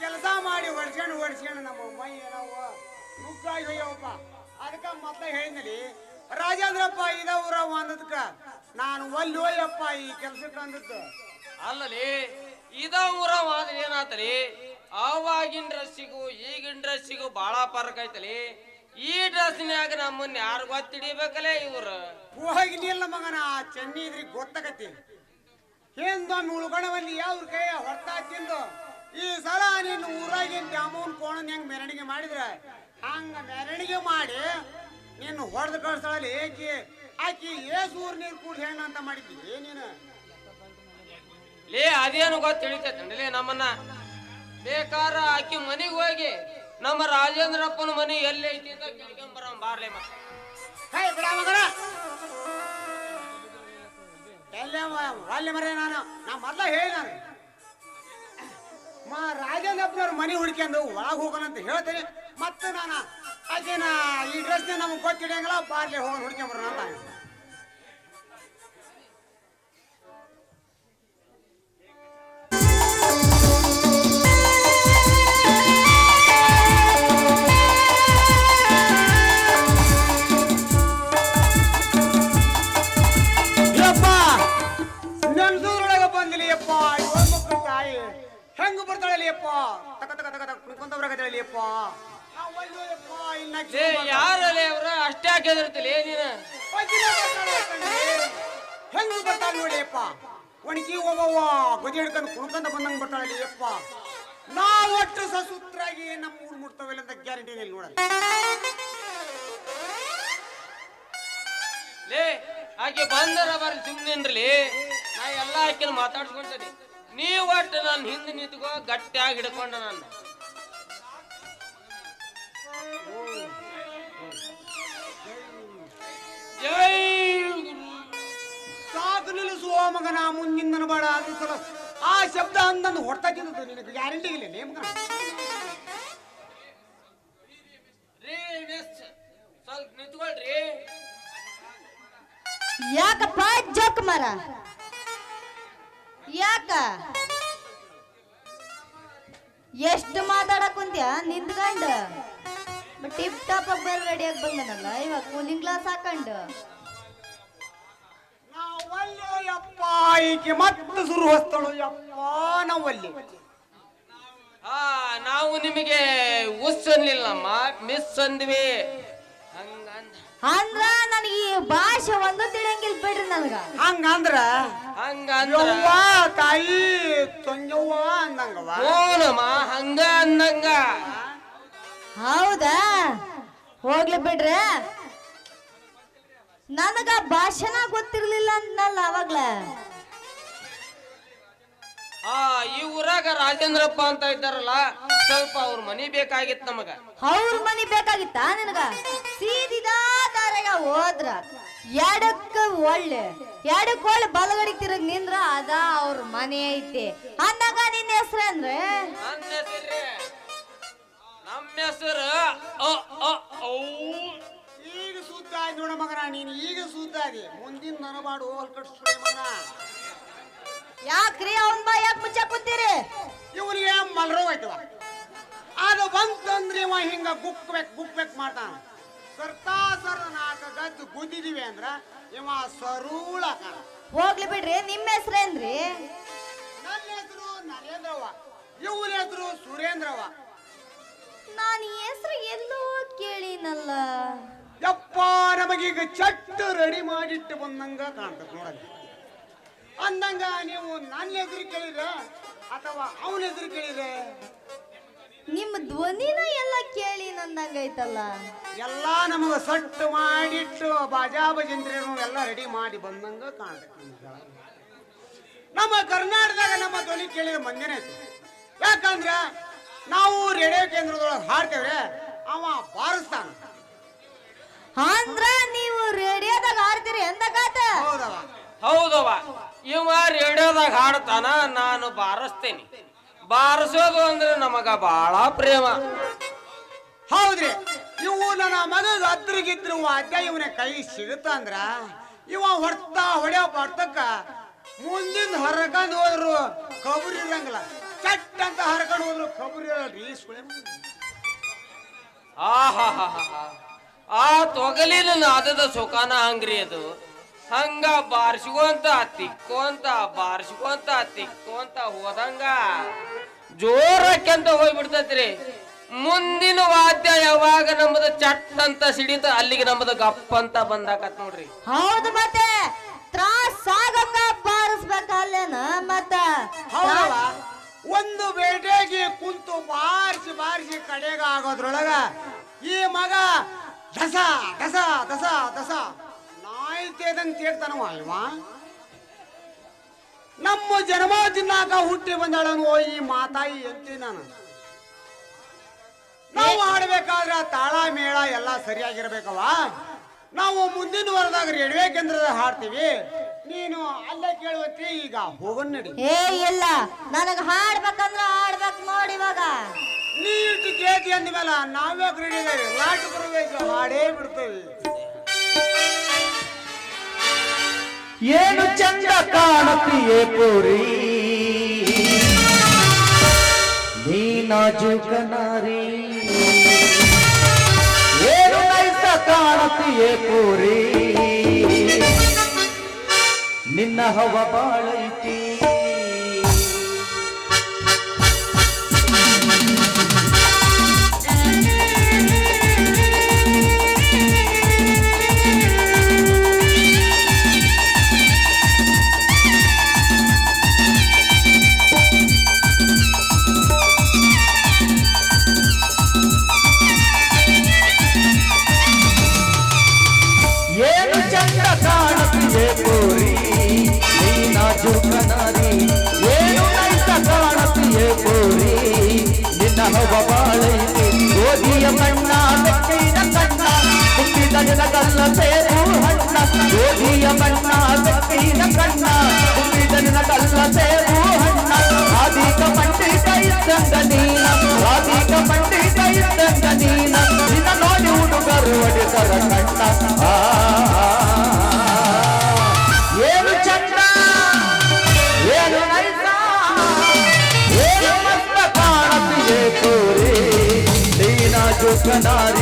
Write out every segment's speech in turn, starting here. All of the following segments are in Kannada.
ಕೆಲಸ ಮಾಡಿ ಹೊಡ್ಸ್ಕೊಂಡು ಹೊಡ್ಸ್ಕೊಂಡು ನಮ್ಮ ಮೈ ನಾವು ಮುಕ್ಕಾಗಿ ಹೋಯ್ಯವಪ್ಪ ಅದಕ್ಕ ಮತ್ತೆ ಹೇಳಿದ್ನಲಿ ರಾಜೇಂದ್ರಪ್ಪ ಇದ ಊರ ಅಂದದ್ಕ ನಾನು ಒಲ್ಲಿ ಹೋಯಪ್ಪ ಈ ಕೆಲ್ಸಕ್ಕೆ ಅಂದದ್ದು ಅಲ್ಲಲಿ ಇದ ಊರ ಏನಾತಲಿ? ಅವಾಗಿನ ಡ್ರೆಸ್ಸಿಗೂ ಈಗಿನ ಡ್ರೆಸ್ಸಿಗೂ ಬಹಳ ಫರಕ್ ಐತಲಿ. ಈ ಡ್ರೆಸ್ನ್ಯಾಗ ನಮ್ಮನ್ನ ಯಾರು ಗೊತ್ತಿಡಿಬೇಕಲೇ ಇವ್ರು? ಹೋಗಿನಿಲ್ಲ ಮಗನ ಆ ಚೆನ್ನಿ ಇದ್ರಿಗೆ ಗೊತ್ತಾಗತಿ ಹಿಂದೊಮ್ಮೆ ಬಂದಿ ಯಾವ್ರ ಕೈ ಹೊರ್ತಾ ಈ ಸಲ ನಿನ್ನ ಊರಾಗಿನ ದ್ಯಾಮವ್ವನ್ ಕೋಣನ್ ಹೆಂಗ್ ಮೆರವಣಿಗೆ ಮಾಡಿದ್ರ? ಹಂಗ ಮೆರವಣಿಗೆ ಮಾಡಿ ನಿನ್ನ ಹೊಡೆದು ಕಳ್ಸಳಲ್ಲಿ ಏಕೆ ಆಕಿ ಏಸ್ ಊರ್ ನೀರು ಕೂಡ ಹೆಣ್ಣು ಅಂತ ಮಾಡಿದ್ವಿ ನೀನು? ಲೇ ಅದೇನು ಗೊತ್ತ ತಿಳಿತೈತಂಡ್ಲಿ ನಮ್ಮನ್ನ? ಬೇಕಾರ ಆಕಿ ಮನೆಗೆ ಹೋಗಿ ನಮ್ಮ ರಾಜೇಂದ್ರಪ್ಪನ ಮನೆ ಎಲ್ಲಿ ಐತಿ ಅಂತ ಕೇಳ್ಕೊಂಬರ ಬಾರ್ಲೆ ಮತ್ತೆ. ಹೇ ಬಿಡ ಮಗನ ಎಲ್ಲೇ ಅಲ್ಲಿ ಮರೆ ನಾನು. ನಾ ಮೊದ್ಲ ಹೇಳಿ ನಾನು. ಮಾ ರಾಜೇಂದ್ರಪ್ಪನವ್ರ ಮನೆ ಹುಡ್ಕೊಂಡು ಒಳಗೆ ಹೋಗೋಣ ಅಂತ ಹೇಳ್ತೇನೆ. ಮತ್ತೆ ನಾನು ಅದೇನ ಈ ಡ್ರೆಸ್ನ ನಮಗೆ ಗೊತ್ತಿಡಂಗಿಲ್ಲ ಬಾರ್ಲಿ ಹೋಗೋಣ ಹುಡ್ಕೊಂಬರೋಣ ಅಂತ ಹೆಂಗ ಬರ್ತಾಳಲ್ಲಿ ಯಪ್ಪ ತಕ ತಕ ತಕ ತಕ ಕುಣ್ಕೊಂತ ಬರಕತ್ತಾಳಲ್ಲಿ ಯಪ್ಪ ನಾ ಯಪ್ಪ, ಇನ್ನ ಲೇ ಕಿರು ಮಗ. ಅವ್ರ? ಅಷ್ಟೇ ಹಾಕಿದಿರ್ತಿಲಿ ನೀನು? ಒಜ್ಜಿನ ಬರ್ತಾಳೆ ಕಣ್ರೀ. ಹೆಂಗ್ ಬರ್ತಾಳ ನೋಡಿ ಯಪ್ಪ ಒಣಗಿ ಹೋಗವ್ವ ಗೊಜಿ ಹಿಡ್ಕೊಂಡು ಕುಣ್ಕೊಂತ ಬಂದಂಗ ಬರ್ತಾಳಲ್ಲಿ ಅಪ್ಪ. ನಾ ಒಟ್ಟು ಸಸೂತ್ರಾಗಿ ನಮ್ಮ ಊರ್ ಮುಟ್ತಾವಿಲ್ಲ ಅಂತ ಗ್ಯಾರಂಟಿ ಇಲ್ಲ ನೋಡಲ್ಲ. ಲೇ ಆಕೆ ಬಂದರ ಬರ್ಲಿ ಸುಮ್ಮನೆ ನಾ ಎಲ್ಲ ಆಕಿನ ಮಾತಾಡ್ಸ್ಕೊಂತೀನಿ ನೀ ಒಟ್ಟು ನನ್ನ ಹಿಂದೆ ನಿಂತ್ಕೋ ಗಟ್ಟಿಯಾಗಿ ಹಿಡ್ಕೊಂಡ ನನ್ನ ಜೈ. ಸಾಕು ನಿಲ್ಲಿಸುವ ಮಗನ ಮುಂದಿನ ಬೇಡ ಅದು ಸಲ ಆ ಶಬ್ದ ಅಂದಂದು ಹೊಡ್ತಾ ತಿಂದದ್ದು ನಿನಗೆ ಗ್ಯಾರಂಟಿ ಇಲ್ಲ ಲೇ ಮಗನ? ಸ್ವಲ್ಪ ನಿಂತ್ಕೊಳ್ರಿ. ಯಾಕಪ್ಪ ಜೋಕ್ ಮರ? ಯಾಕ? ಎಷ್ಟು ಮಾತಾಡಕ್ ಕುಂತ್ಯ? ಬಟ್ ಟಿಪ್ ಟಾಪ್ ಆಗಿ ಬೇರೆ ಆಗಿ ಬಂದನಲ್ಲ ಇವಾಗ ಕೂಲಿಂಗ್ ಗ್ಲಾಸ್ ಹಾಕೊಂಡು. ಯಪ್ಪ ಈಕೆ ಮತ್ತೆ ಶುರು ಹೊಸ್ತಳು. ಯಪ್ಪ ನಾವಲ್ಲಿ. ಆ ನಾವು ನಿಮಗೆ ಉಸ್ ಅನ್ಲಿಲ್ಲಮ್ಮ ಮಿಸ್ ಅಂದ್ವಿ ಅಂದ್ರ ನನಗೆ ಈ ಭಾಷೆ ಒಂದು ತಿಳಿಯಂಗಿಲ್ಲ ಬಿಡ್ರಿ ನನಗ. ಹಂಗಂದ್ರ? ಹಂಗಂದ್ರ? ಯವ್ವ ತಾಯಿ ತೊಂಜವ್ವ ಅಂದಂಗವ ಓನಮ್ಮ ಹಂಗ ಅಂದಂಗ. ಹೌದಾ? ಹೋಗ್ಲಿ ಬಿಡ್ರಿ. ನನಗ ಭಾಷೆನ ಗೊತ್ತಿರ್ಲಿಲ್ಲ ಅಂದ್ನಲ್ಲ ಅವಾಗ್ಲ. ಆ ಈ ಊರಾಗ ರಾಜೇಂದ್ರಪ್ಪ ಅಂತ ಇದ್ದಾರಲ್ಲ ಸ್ವಲ್ಪ ಅವ್ರ ಮನಿ ಬೇಕಾಗಿತ್ತು ನಮಗ. ಅವ್ರ ಮನಿ ಬೇಕಾಗಿತ್ತ ನಿನಗ? ಸೀದಿದಾ ದಾರ್ಯಾಗ ಹೋದ್ರ ಎಡಕ್ಕ ಒಳ್ಳೆ ಎಡಕ್ ಒಳ್ಳೆ ಬಲಗಡೆ ತಿರುಗ್ ನಿಂದ್ರ ಅದ ಅವ್ರ ಮನೆ ಐತಿ. ಅಂದಾಗ ನಿನ್ನ ಹೆಸ್ರ ಅಂದ್ರೆ? ನನ್ನ ಹೆಸರು ನಮ್ಮ ಹೆಸರು ಅ, ಅ, ಔ. ಈಗ ಸುದ್ದ ಆಯ್ತು ನೋಡ ಮಗನ ನೀನು ಈಗ ಸುದ್ದ ಆಗಿ. ಮುಂದಿನ ನನಬಾಡು ಹೋಲ್ ಕಟ್ಸ್ಬಿಡಿ ಮಗನ. ಯಾಕ್ರಿ ಅವನ್ ಬಾ ಯಾಕೆ ಮುಚ್ಚ ಕುಂತೀರಿ? ಇವನಿಗೆ ಮಲರೋಗ ಆಯ್ತವ ಅದು ಬಂತಂದ್ರೆ ಇವ ಹಿಂಗ ಗುಕ್ಬೇಕ್ ಗುಕ್ಬೇಕ್ ಮಾಡ್ತಾನ. ಸರ್ತಾ ಸರ್ ನಾಲ್ಕು ಗದ್ದು ಗುದ್ದಿದೀವಿ ಅಂದ್ರ ಇವ ಸರೂಳ ಕಾಣ. ಹೋಗ್ಲಿ ಬಿಡ್ರಿ ನಿಮ್ಮ ಹೆಸ್ರೇನ್ರಿ? ನನ್ನ ಹೆಸರು ನರೇಂದ್ರವ್ವ ಇವ್ರ ಹೆಸರು ಸುರೇಂದ್ರವ್ವ. ನಾನು ಹೆಸರು ಎಲ್ಲೋ ಕೇಳಿನಲ್ಲ. ಯಪ್ಪ ನಮಗೀಗ ಚಟ್ಟು ರೆಡಿ ಮಾಡಿಟ್ಟು ಬಂದಂಗ ಕಾಣ್ತದೆ ನೋಡಿ ಅಂದಂಗ ನೀವು ನನ್ನ ಹೆಸರು ಕೇಳಿದ್ರ ಅಥವಾ ಅವನ ಹೆಸರು ಕೇಳಿದ್ರೆ? ನಿಮ್ಮ ಧ್ವನಿನ ಎಲ್ಲ ಕೇಳಿ ನಂದಂಗೈತಲ್ಲ ಎಲ್ಲ ನಮಗ ಸಟ್ಟು ಮಾಡಿಟ್ಟು ಬಾಜಾ ಬಜಂತ್ರಿಯನ್ನು ಎಲ್ಲ ರೆಡಿ ಮಾಡಿ ಬಂದಂಗ ಕಾಣ್ತದೆ ನಮ್ಮ ಕರ್ನಾಟಕದಾಗ ನಮ್ಮ ಧ್ವನಿ ಕೇಳಿದ ಮಂದಿನ ಐತಿ. ಯಾಕಂದ್ರ ನಾವು ರೇಡಿಯೋ ಕೇಂದ್ರದೊಳಗೆ ಹಾಡ್ತೇವ್ರೆ ಅವ ಬಾರಿಸ್ತಾನ. ಅಂದ್ರ ನೀವು ರೇಡಿಯೋದಾಗ ಹಾಡ್ತೀರಿ ಎಂದ ಕಾತ ಹೌದವ. ಹೌದವ. ಇವ ರೇಡಿಯೋದಾಗ ಹಾಡ್ತಾನ ನಾನು ಬಾರಿಸ್ತೇನೆ. ಬಾರಿಸೋದು ಅಂದ್ರೆ ನಮಗ ಬಹಳ ಪ್ರೇಮ ಹೌದ್ರಿ ಇವು ನನ್ನ ಮಗದ ಹತ್ರಗಿದ್ರು ವಾದ್ಯ ಇವನ ಕೈ ಸಿಗುತ್ತ ಅಂದ್ರ ಇವ ಹೊಡ್ತಾ ಹೊಡೆಯೋ ಬರ್ತಕ್ಕ ಮುಂದಿನ ಹರ್ಕೊಂಡು ಹೋದ್ರು ಕಬರಿ ಇರಂಗಿಲ್ಲ ಚಟ್ ಅಂತ ಹರ್ಕೊಂಡು ಹೋದ್ರು ಕಬರಿ ಹಾ ಮಗನ. ಆಹಾಹಾಹಾ. ಆ ತೊಗಲಿನ ನಾದದ ಸುಖಾನ ಹಂಗ್ರಿ ಅದು ಹಂಗ ಬಾರ್ಸ್ಕೊಂತ ತಿಕ್ಕೊಂತ ಬಾರ್ಸ್ಕೊಂತ ತಿಕ್ಕೊಂತ ಹೋದಂಗ ಜೋರಕ್ಕೆಂತ ಹೋಗ್ಬಿಡ್ತೈತ್ರಿ. ಮುಂದಿನ ವಾದ್ಯ ಯಾವಾಗ ನಮ್ಮದು ಚಟ್ ಅಂತ ಸಿಡಿತ ಅಲ್ಲಿಗೆ ನಮ್ಮದು ಗಪ್ಪ ಅಂತ ಬಂದಾಕತ್ ನೋಡ್ರಿ. ಹೌದು ಮತ್ತೆ ತ್ರಾಸ್ ಆಗಂಗ ಬಾರಿಸ್ಬೇಕಲ್ಲೇನ ಮತ್ತ? ಒಂದು ಬೇಟೆಗೆ ಕುಂತು ಬಾರಿಸಿ ಬಾರಿಸಿ ಕಡೆಗ ಆಗೋದ್ರೊಳಗ ಈ ಮಗ ದಸ ದಸ ದಸ ದಸ. ತೇದಂಗ್ ತೇಗ್ತಾನವ ಅಲ್ವಾ? ನಮ್ಮ ಜನ್ಮ ತಿನ್ನಾಕ ಹುಟ್ಟಿ ಬಂದಾಳನು ಈ ಮಾತಾಯಿ ಎತ್ತಿ ನಾನು. ನಾವು ಆಡ್ಬೇಕಾದ್ರೆ ತಾಳ ಮೇಳ ಎಲ್ಲ ಸರಿಯಾಗಿರ್ಬೇಕವ ನಾವು ಮುಂದಿನ ವಾರದಾಗ ರೇಡಿಯೋ ಕೇಂದ್ರದ ಹಾಡ್ತೀವಿ. ನೀನು ಅಲ್ಲೇ ಕೇಳುವತ್ತಿ ಈಗ ಹೋಗೋಣ ನಡಿ. ಏ ಇಲ್ಲ. ನನಗ ಹಾಡ್ಬೇಕಂದ್ರ ಹಾಡ್ಬೇಕು ನೋಡಿ ಇವಾಗ. ನೀ ಇಟ್ಟು ಕೇಳ್ತಿ ಅಂದ್ಮೇಲೆ ನಾವೇ ರೆಡಿ ಇದ್ದೇವೆ ಲಾಟ್ ಹಾಡೇ ಬಿಡ್ತೇವೆ. ಏನು ಚಂದ ಕಾಣತಿಯೇ ಪುರಿ? ನೀನಾಜೂಕ ನಾರಿ ಏನು ನೈಸ ಕಾಣತಿಯೇ ಪುರಿ? ನಿನ್ನ ಹವ ಬಾಳೈತಿ ಗೋಧಿಯ ಬಣ್ಣ ಬೆಕ್ಕಿನ ಕಣ್ಣ, ಹುಟ್ಟಿದ ನಿನಗಲ್ಲ ಸೇರು ಹಣ್ಣ. ಗೋಧಿಯ ಬಣ್ಣ ಬೆಕ್ಕಿನ ಕಣ್ಣ, ಹುಟ್ಟಿದ ನಿನಗಲ್ಲ ಸೇರು ಹಣ್ಣ. ರಾಧಿಕ ಪಂಡಿತ ಇದ್ದಂಗ ನೀನ ರಾಧಿಕ ಪಂಡಿತ ನೀನ. ನಿನ್ನ ನೋಡಿ ಹುಡುಗರು ಒಡೆದರ ನೀನಾಜುಕನಾರಿ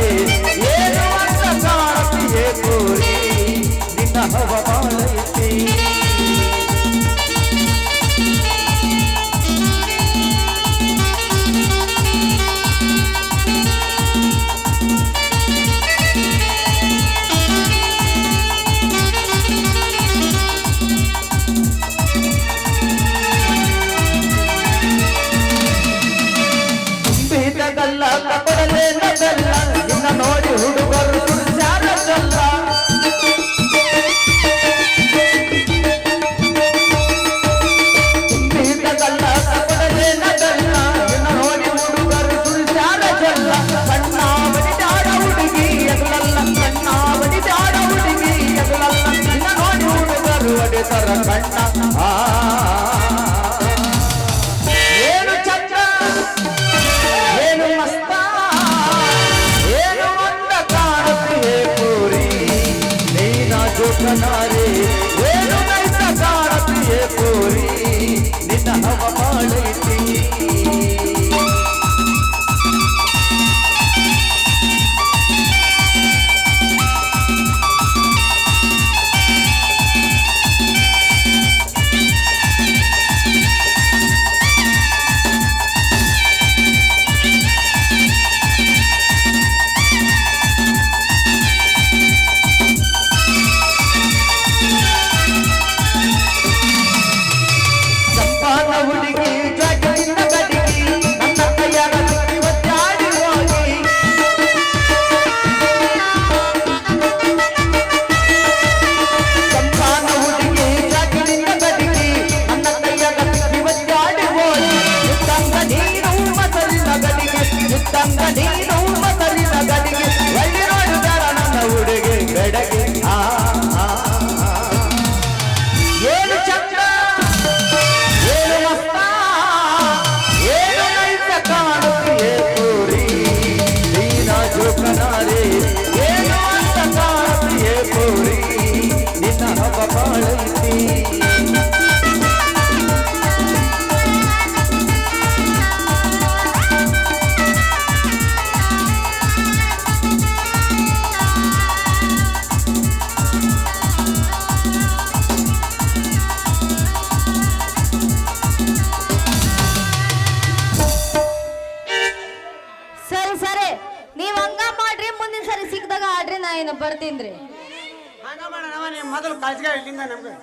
ಕಳ್ಸಿಗೆ ಇಲ್ಲಿಂದ ನಮ್ಗೆ